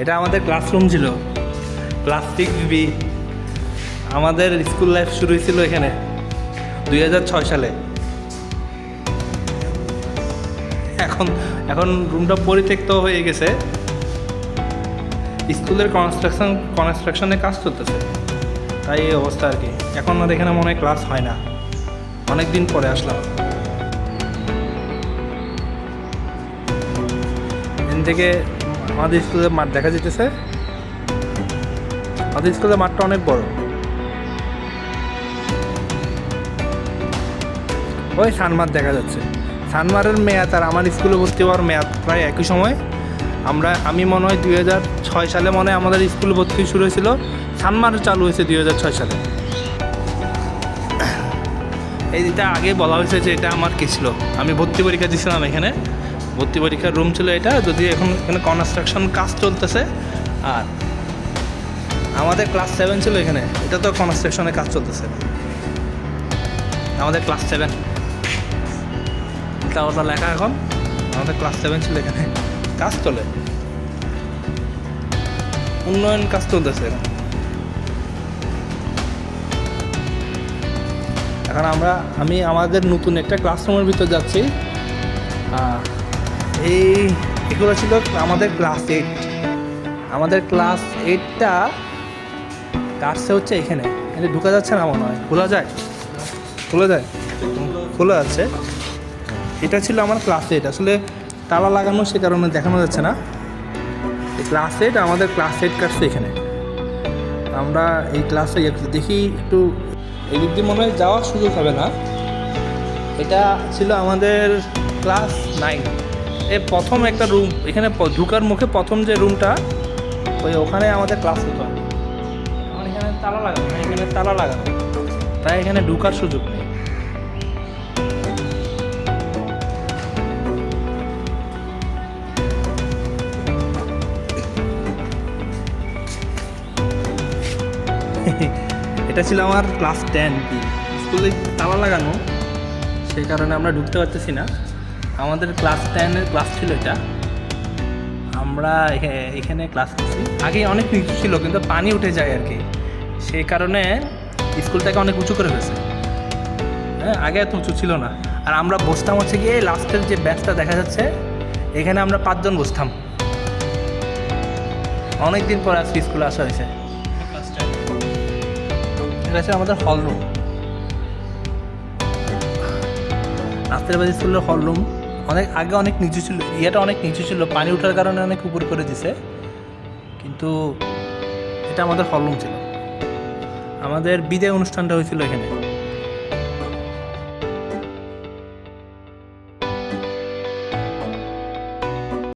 এটা আমাদের ক্লাসরুম ছিল। ক্লাস সিক্স বি আমাদের স্কুল লাইফ শুরু হয়েছিল এখানে, দুই হাজার ছয় সালে। এখন এখন রুমটা পরিত্যক্ত হয়ে গেছে। স্কুলের কনস্ট্রাকশন কনস্ট্রাকশনে কাজ চলতেছে। তাই এই অবস্থা আর কি। এখন আর এখানে মনে হয় ক্লাস হয় না। অনেক দিন পরে আসলাম। এখান থেকে আমাদের স্কুলের মাঠ দেখা যেতেছে আমাদের স্কুলের মাঠটা অনেক বড়। ওই সানমার দেখা যাচ্ছে। সানমারের মেয়াদ আর আমার স্কুলে ভর্তি হওয়ার মেয়াদ প্রায় একই সময়। আমরা, আমি মনে হয় দুই হাজার ছয় সালে মনে হয় আমাদের স্কুল ভর্তি শুরু হয়েছিল। সানমার চালু হয়েছে দুই হাজার ছয় সালে। এইটা আগে বলা হয়েছে যে এটা আমার কি ছিল। আমি ভর্তি পরীক্ষা দিয়েছিলাম এখানে। ভর্তি পরীক্ষার রুম ছিল এটা যদি এখন এখানে কনস্ট্রাকশন কাজ চলতেছে। আর আমাদের ক্লাস সেভেন ছিল এখানে, এটা তো কনস্ট্রাকশনের কাজ চলতেছে। আমাদের ক্লাস সেভেন এটা ওটা লেখা এখন, আমাদের ক্লাস সেভেন ছিল এখানে। কাজ চলে। উন্নয়ন কাজ চলতেছে। এখন এখন আমরা আমি আমাদের নতুন একটা ক্লাসরুমের ভিতর যাচ্ছি। এই এগুলো ছিল আমাদের ক্লাস এইট আমাদের ক্লাস এইটটা কাটছে হচ্ছে এখানে। এখানে ঢুকা যাচ্ছে না মনে হয়? খোলা যায়। খোলা যায়? খোলা যাচ্ছে এটা ছিল আমার ক্লাস এইট আসলে তালা লাগানো সে কারণে দেখানো যাচ্ছে না। ক্লাস এইট আমাদের ক্লাস এইট কাটছে এখানে। আমরা এই ক্লাসে দেখি একটু এদিক দিয়ে মনে হয় যাওয়ার সুযোগ হবে না। এটা ছিল আমাদের ক্লাস নাইন। এ প্রথম একটা রুম, এখানে ঢুকার মুখে প্রথম যে রুমটা, ওই ওখানে আমাদের ক্লাস হতো। আমার এখানে তালা লাগানো এখানে তালা লাগানো। তাই এখানে ঢুকার সুযোগ নেই। এটা ছিল আমার ক্লাস টেন বি স্কুলে তালা লাগানো, সেই কারণে আমরা ঢুকতে পারতেছি না। আমাদের ক্লাস টেনের ক্লাস ছিল এটা। আমরা এখে- এখানে ক্লাস করছি। আগে অনেক নিচু ছিল, কিন্তু পানি উঠে যায় আর কি। সেই কারণে স্কুলটাকে অনেক উঁচু করে ফেলেছে। হ্যাঁ আগে এত উঁচু ছিল না। আর আমরা বসতাম হচ্ছে গিয়ে লাস্টের যে ব্যাচটা দেখা যাচ্ছে, এখানে আমরা পাঁচজন বসতাম। অনেক দিন পর আজকে স্কুলে আসা হয়েছে। হচ্ছে আমাদের হলরুম রুম রাস্তার স্কুলের হলরুম অনেক, আগে অনেক নিচু ছিল, ইয়েটা অনেক নিচু ছিল, পানি ওঠার কারণে অনেক উপর করে দিছে। কিন্তু এটা আমাদের হলরুম ছিল। আমাদের বিদায় অনুষ্ঠানটা হয়েছিল এখানে।